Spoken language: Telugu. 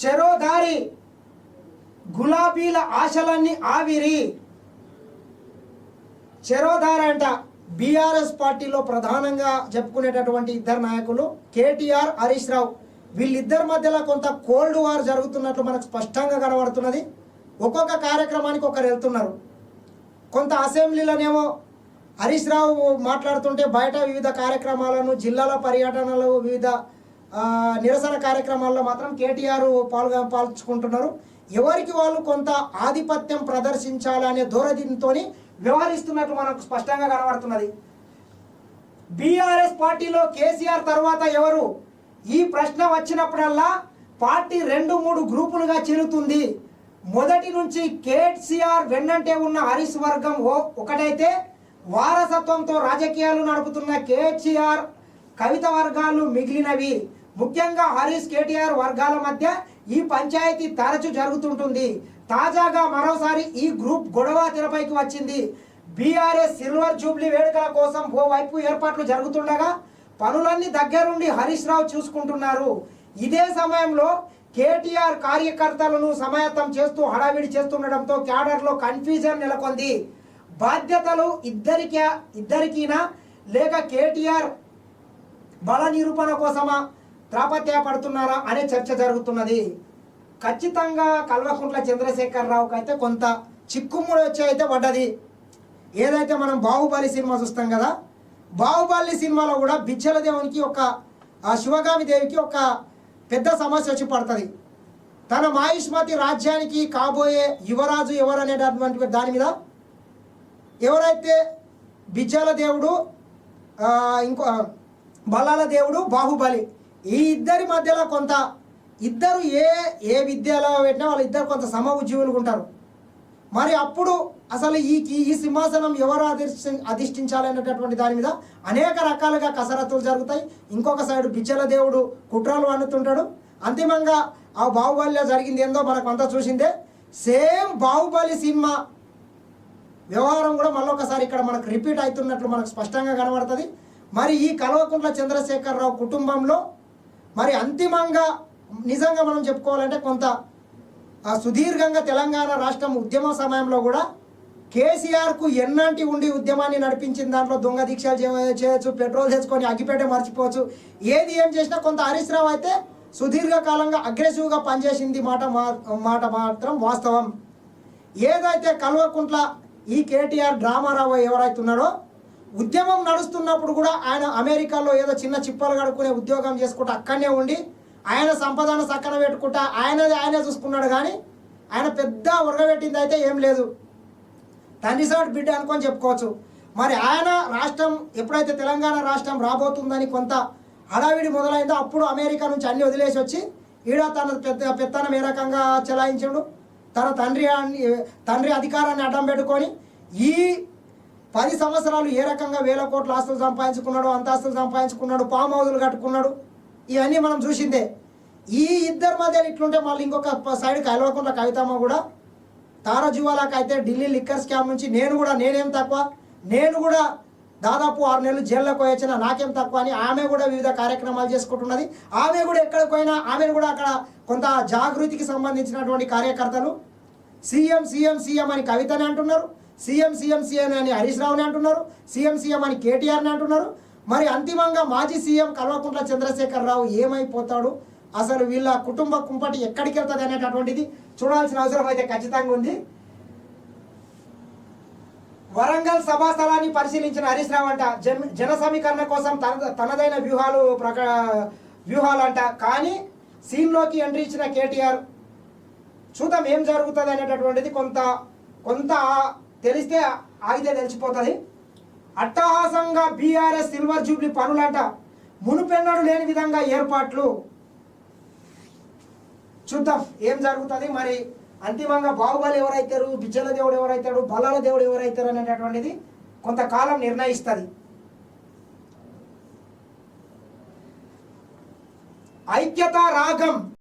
చెరోదారి గులాబీల ఆశలన్నీ ఆవిరి. చెరోదారి అంట బీఆర్ఎస్ పార్టీలో ప్రధానంగా చెప్పుకునేటటువంటి ఇద్దరు నాయకులు కేటీఆర్ హరీష్ రావు. వీళ్ళిద్దరి మధ్యలో కొంత కోల్డ్ వార్ జరుగుతున్నట్లు మనకు స్పష్టంగా కనబడుతున్నది. ఒక్కొక్క కార్యక్రమానికి ఒకరు వెళ్తున్నారు. కొంత అసెంబ్లీలోనేమో హరీష్ రావు మాట్లాడుతుంటే బయట వివిధ కార్యక్రమాలను జిల్లాల పర్యటనలు వివిధ నిరసన కార్యక్రమాల్లో మాత్రం కేటీఆర్ పాల్గొ పాల్చుకుంటున్నారు. ఎవరికి వాళ్ళు కొంత ఆధిపత్యం ప్రదర్శించాలనే ధోరణితో వ్యవహరిస్తున్నట్లు మనకు స్పష్టంగా కనబడుతున్నది. బీఆర్ఎస్ పార్టీలో కేసీఆర్ తర్వాత ఎవరు? ఈ ప్రశ్న వచ్చినప్పుడల్లా పార్టీ రెండు మూడు గ్రూపులుగా చిరుతుంది మొదటి నుంచి కేసీఆర్ వెన్నంటే ఉన్న హరీష్ వర్గం ఓ ఒకటైతే వారసత్వంతో రాజకీయాలు నడుపుతున్న కేసీఆర్ కవిత వర్గాలు మిగిలినవి. ముఖ్యంగా హరీష్ కేటీఆర్ వర్గాల మధ్య ఈ పంచాయతీ తరచు జరుగుతుంటుంది. తాజాగా మరోసారి ఈ గ్రూప్ గొడవ తెరపైకి వచ్చింది. బీఆర్ఎస్ సిల్వర్ జూబ్లీ వేడుకల కోసం ఓవైపు ఏర్పాట్లు జరుగుతుండగా పనులన్నీ దగ్గరుండి హరీష్ రావు చూసుకుంటున్నారు. ఇదే సమయంలో కేటీఆర్ కార్యకర్తలను సమాయత్తం చేస్తూ హడావిడి చేస్తుండటంతో క్యాడర్లో కన్ఫ్యూజన్ నెలకొంది. బాధ్యతలు ఇద్దరికి ఇద్దరికీనా? లేక కేటీఆర్ బల నిరూపణ కోసమా? త్రాపత్యపడుతున్నారా అనే చర్చ జరుగుతున్నది. ఖచ్చితంగా కల్వకుంట్ల చంద్రశేఖరరావుకి అయితే కొంత చిక్కుముడి వచ్చి అయితే పడ్డది. ఏదైతే మనం బాహుబలి సినిమా చూస్తాం కదా బాహుబలి సినిమాలో కూడా బిచ్చల దేవునికి ఒక ఆ శివగామి దేవికి ఒక పెద్ద సమస్య వచ్చి పడుతుంది. తన మాయుష్మతి రాజ్యానికి కాబోయే యువరాజు ఎవరు అనేటటువంటి దాని మీద ఎవరైతే బిజ్జల దేవుడు ఇంకో బల్లాల దేవుడు బాహుబలి ఈ ఇద్దరి మధ్యలో కొంత ఇద్దరు ఏ ఏ విద్యలో పెట్టినా వాళ్ళు ఇద్దరు కొంత సమ ఉద్యోగులుగా ఉంటారు. మరి అప్పుడు అసలు ఈ ఈ సింహాసనం ఎవరు అధిష్ఠి అధిష్ఠించాలనేటటువంటి దాని మీద అనేక రకాలుగా కసరత్తులు జరుగుతాయి. ఇంకొక సైడు బిచ్చల దేవుడు కుట్రలు వండుతుంటాడు అంతిమంగా ఆ బాహుబలిలో జరిగింది ఏందో మనకు అంతా చూసిందే. సేమ్ బాహుబలి సినిమా వ్యవహారం కూడా మళ్ళొకసారి ఇక్కడ మనకు రిపీట్ అవుతున్నట్లు మనకు స్పష్టంగా కనబడుతుంది. మరి ఈ కల్వకుంట్ల చంద్రశేఖరరావు కుటుంబంలో మరి అంతిమంగా నిజంగా మనం చెప్పుకోవాలంటే కొంత సుదీర్ఘంగా తెలంగాణ రాష్ట్రం ఉద్యమ సమయంలో కూడా కేసీఆర్కు ఎన్నాంటి ఉండి ఉద్యమాన్ని నడిపించిన దాంట్లో దొంగ దీక్షలు చేయొచ్చు పెట్రోల్ తెచ్చుకొని అగ్గిపేట మర్చిపోవచ్చు. ఏది ఏం చేసినా కొంత హరీష్ రావు అయితే సుదీర్ఘకాలంగా అగ్రెసివ్గా పనిచేసింది మాట మా- మాట మాత్రం వాస్తవం. ఏదైతే కల్వకుంట్ల ఈ కేటీఆర్ డ్రామారావు ఎవరైతే ఉన్నాడో ఉద్యమం నడుస్తున్నప్పుడు కూడా ఆయన అమెరికాలో ఏదో చిన్న చిప్పలు కడుక్కునే ఉద్యోగం చేసుకుంటూ అక్కడనే ఉండి ఆయన సంపదను సక్కన పెట్టుకుంటా ఆయనది ఆయనే చూసుకున్నాడు కానీ ఆయన పెద్ద ఉరగబెట్టింది అయితే ఏం లేదు. తండ్రి సాట్ బిడ్డ అనుకొని చెప్పుకోవచ్చు. మరి ఆయన రాష్ట్రం ఎప్పుడైతే తెలంగాణ రాష్ట్రం రాబోతుందని కొంత హడావిడి మొదలైందో అప్పుడు అమెరికా నుంచి అన్ని వదిలేసి వచ్చి ఈడ తన పెద్ద పెత్తనం ఏ రకంగా చెలాయించాడు? తన తండ్రి తండ్రి అధికారాన్ని అడ్డం పెట్టుకొని ఈ పది సంవత్సరాలు ఏ రకంగా వేల కోట్ల ఆస్తులు సంపాదించుకున్నాడు అంతాస్తులు సంపాదించుకున్నాడు పామ్ హౌజులు కట్టుకున్నాడు ఇవన్నీ మనం చూసిందే. ఈ ఇద్దరి మధ్య ఇట్లుంటే మళ్ళీ ఇంకొక సైడ్ కలవకుండా కవితమ్మ కూడా తారజువాలకు అయితే ఢిల్లీ లిక్కర్ స్కామ్ నుంచి నేను కూడా నేనేం తక్కువ నేను కూడా దాదాపు ఆరు నెలలు జైల్లోకి పోయొచ్చిన నాకేం తక్కువ అని ఆమె కూడా వివిధ కార్యక్రమాలు చేసుకుంటున్నది. ఆమె కూడా ఎక్కడికి పోయినా ఆమెను కూడా అక్కడ కొంత జాగృతికి సంబంధించినటువంటి కార్యకర్తలు సీఎం సీఎం సీఎం అని కవితనే అంటున్నారు. సీఎం సీఎం సీఎం అని హరీష్ రావుని అంటున్నారు సీఎం సీఎం అని కేటీఆర్ని అంటున్నారు. మరి అంతిమంగా మాజీ సీఎం కల్వకుంట్ల చంద్రశేఖరరావు ఏమైపోతాడు? అసలు వీళ్ళ కుటుంబ కుంపటి ఎక్కడికి వెళ్తుంది అనేటటువంటిది చూడాల్సిన అవసరం అయితే ఖచ్చితంగా ఉంది. వరంగల్ సభా స్థలాన్ని పరిశీలించిన హరీష్ రావు అంట జన్ జన సమీకరణ కోసం తన తనదైన వ్యూహాలు ప్రక అంట కానీ సీన్లోకి ఎంట్రీ ఇచ్చిన కేటీఆర్ చూద్దాం ఏం జరుగుతుంది అనేటటువంటిది కొంత కొంత తెలిస్తే ఆగితే తెలిసిపోతుంది. అట్టహాసంగా బీఆర్ఎస్ సిల్వర్ జూబ్లీ పనులంట. మునుపెన్నడు లేని విధంగా ఏర్పాట్లు. చూద్దాం ఏం జరుగుతుంది మరి. అంతిమంగా బాహుబలి ఎవరైతారు బిజ్జల దేవుడు ఎవరైతాడు బల్లల దేవుడు ఎవరైతారు అనేటటువంటిది కొంతకాలం నిర్ణయిస్తుంది. ఐక్యత రాగం.